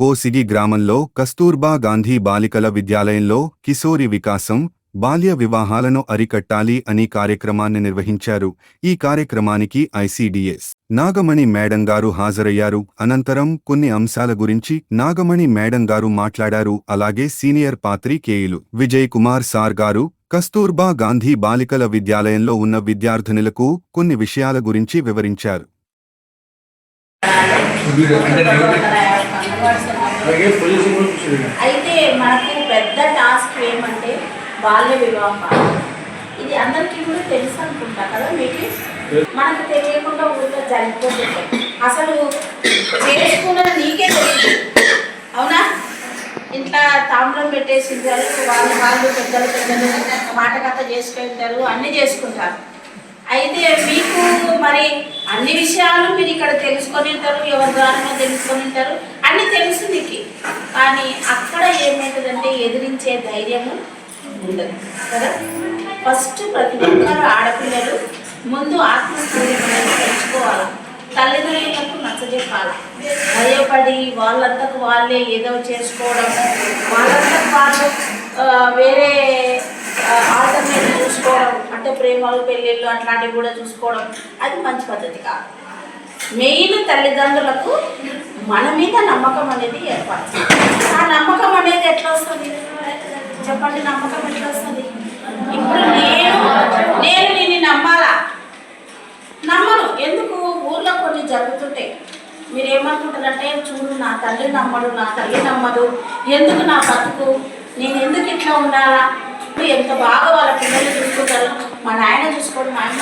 కోసిగి గ్రామంలో కస్తూర్బా గాంధీ బాలికల విద్యాలయంలో కిశోరి వికాసం బాల్య వివాహాలను అరికట్టాలి అని కార్యక్రమాన్ని నిర్వహించారు. ఈ కార్యక్రమానికి ఐసీడీఎస్ నాగమణి మేడం గారు హాజరయ్యారు. అనంతరం కొన్ని అంశాల గురించి నాగమణి మేడం గారు మాట్లాడారు. అలాగే సీనియర్ పాత్రికేయులు విజయ్ కుమార్ సార్ గారు కస్తూర్బా గాంధీ బాలికల విద్యాలయంలో ఉన్న విద్యార్థినులకు కొన్ని విషయాల గురించి వివరించారు. అయితే మనకు పెద్ద టాస్క్ ఏమంటే బాల్య వివాహం ఇది అందరికీ కూడా తెలుసు అనుకుంటా కదా మీకు? మనకు తెలియకుండా ఊరిలో జరిగిపోతుంది అసలు చేసుకున్నది నీకే తెలియదు. అవునా? ఇంట్లో తాంబూలం పెట్టేసింటారు వాళ్ళు వాళ్ళు పెద్దలు పెద్దలు మాట కథ చేసుకుంటారు అన్నీ చేసుకుంటారు. అయితే మీకు అన్ని విషయాలు మీరు ఇక్కడ తెలుసుకొని ఉంటారు ఎవరి ద్వారా తెలుసుకొని ఉంటారు. అన్ని తెలుసు మీకు. కానీ అక్కడ ఏమవుతుందంటే ఎదిరించే ధైర్యము ఉండదు కదా? ఫస్ట్ ప్రతి ఒక్కరు ఆడపిల్లలు ముందు ఆత్మస్థైర్యం అనేది తల్లిదండ్రులకు నచ్చజెప్పాలి. భయపడి వాళ్ళంతకు వాళ్ళే ఏదో చేసుకోవడం వాళ్ళంతకు వాళ్ళు వేరే ఆట ప్రేమలు పెళ్ళిళ్ళు అట్లాంటివి కూడా చూసుకోవడం అది మంచి పద్ధతి కాదు. మెయిన్ తల్లిదండ్రులకు మన మీద నమ్మకం అనేది ఏర్పడుతుంది ఆ నమ్మకం అనేది ఎట్లా వస్తుంది? చెప్పండి నమ్మకం ఎట్లా వస్తుంది? ఇప్పుడు నేను నేను నిన్ను నమ్మాలా? నమ్మను. ఎందుకు? ఊర్లో కొన్ని జరుగుతుంటాయి. మీరు ఏమనుకుంటారంటే చూడు నా తల్లి నమ్మడు నా తల్లి నమ్మదు. ఎందుకు నా బతుకు? నేను ఎందుకు ఇట్లా ఉండాలా ఎంత బాగా వాళ్ళ పిల్లలు చూసుకుంటారు మా నాయన చూసుకోండి మా అమ్మ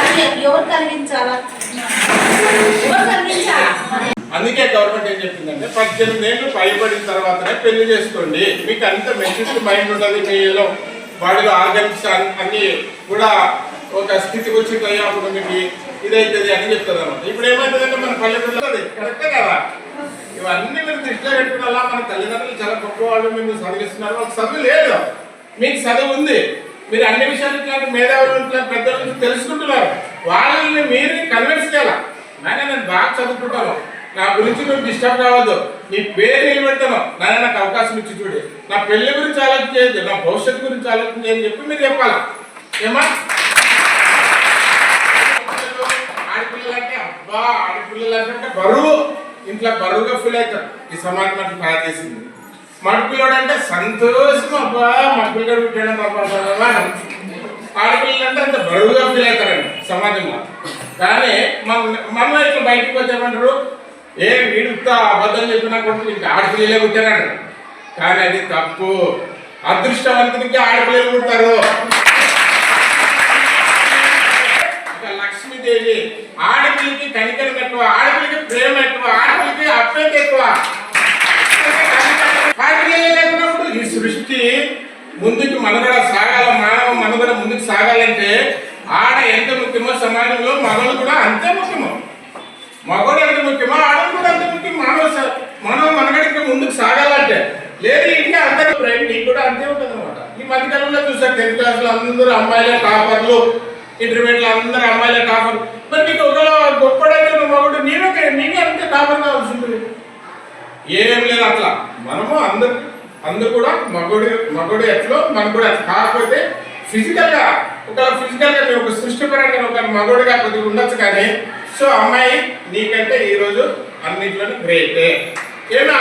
అది ఎవరు కలిగించాలా? ఎవరు కలిగించాలా? అందుకే గవర్నమెంట్ ఏం చెప్పిందంటే పద్దెనిమిది ఏళ్ళు పైబడిన తర్వాతనే పెళ్ళి చేసుకోండి. మీకు అంత మెచ్యూరిటీ మైండ్ ఉంటుంది మీలో బాడీలో ఆర్గన్స్ అన్ని కూడా ఒక స్థితికి వచ్చి అప్పుడు మీకు ఇదైతుంది అని చెప్తుంది అనమాట ఇప్పుడు ఏమైతుందంటే మన పల్లెటూరులో అది కరెక్టే కదా? ఇవన్నీ మీరు దృష్టిలో పెట్టుకున్న మన తల్లిదండ్రులు చాలా గొప్ప వాళ్ళు మేము చదివిస్తున్నారు వాళ్ళకి చదువు లేదు. మీకు చదువు ఉంది. మీరు అన్ని విషయాలు ఇట్లాంటి మేధావులు ఇట్లాంటి పెద్దల నుంచి తెలుసుకుంటున్నారు. వాళ్ళని మీరు కన్విన్స్ చేయాలి? నాయన నేను బాగా చదువుకుంటాను. నా గురించి నువ్వు డిస్టర్బ్ కావద్దు. నీ పేరు నిలబెడతాను. నాయన నాకు అవకాశం ఇచ్చి చూడు. నా పెళ్ళి గురించి ఆలోచన చేయొద్దు. నా భవిష్యత్తు గురించి ఆలోచన చేయని చెప్పి మీరు చెప్పాలా? ఏమా? ఆడపిల్లలు అంటే అబ్బా ఆడపిల్లలు అంటే బరువు. ఇంట్లో బరువుగా ఫీల్ అవుతారు. ఈ సమాజం అట్లా తయారు చేసింది. మగపిల్లడు అంటే సంతోషం అబ్బా. మగపిల్లడు పుట్టాడు ఆడపిల్లలు అంటే అంత బరువుగా ఫీల్ అవుతారండి సమాజంలో. కానీ మన మన ఇట్లా బయటకు వచ్చామంటారు ఏ వీడుతా అబద్ధం చెప్పినా కొడుకు ఇంకా ఆడపిల్లలే పుట్టారంటారు కానీ అది తప్పు. అదృష్టవంతుడికి ఆడపిల్లలు పుడతారు. లక్ష్మీదేవి ఆడపిల్లకి కనికరం ఎక్కువ ఆడపిల్లకి ప్రేమ ఎక్కువ ఆడపిల్లకి అప్రత ఎక్కువ ఆడపిల్లలే లేకున్నప్పుడు ఈ సృష్టి ముందుకు మనుగడ సాగాల మానవ మనుగడ ముందుకు సాగాలంటే ఆడ ఎంత ముఖ్యమో సమాజంలో మగలు కూడా అంతే ముఖ్యమో. మగవాడు ఎంత ముఖ్యమో ఆడలు కూడా అంత ముఖ్యం. మానవ స- మానవ మనుగడకి ముందుకు సాగాలంటే లేదు ఇంకా అందరూ బ్రెయిన్ నీకు కూడా అంతే ఉంటుంది అనమాట ఈ మధ్యకాలంలో చూసారు టెన్త్ క్లాస్లో అందరూ అమ్మాయిలే టాపర్లు ఇంటర్మీడియట్ అందరూ అమ్మాయిలే టాపర్ మరి నీకు ఒకవేళ గొప్పడైతే నువ్వు మగడు నేనే నేనే అంతే టాపర్ కావాల్సి ఉంటుంది ఏం లేదు అట్లా. మనము అందరు అందరు కూడా మగోడు మగోడు ఎట్లో? మనం కూడా కాకపోతే ఫిజికల్గా ఒక ఫిజికల్గా ఒక సృష్టిపరంగా ఒక మగోడుగా కొద్దిగా ఉండొచ్చు కానీ సో అమ్మాయి నీకంటే ఈరోజు రోజు అన్నింటిలోనూ గ్రేట్ ఏమా?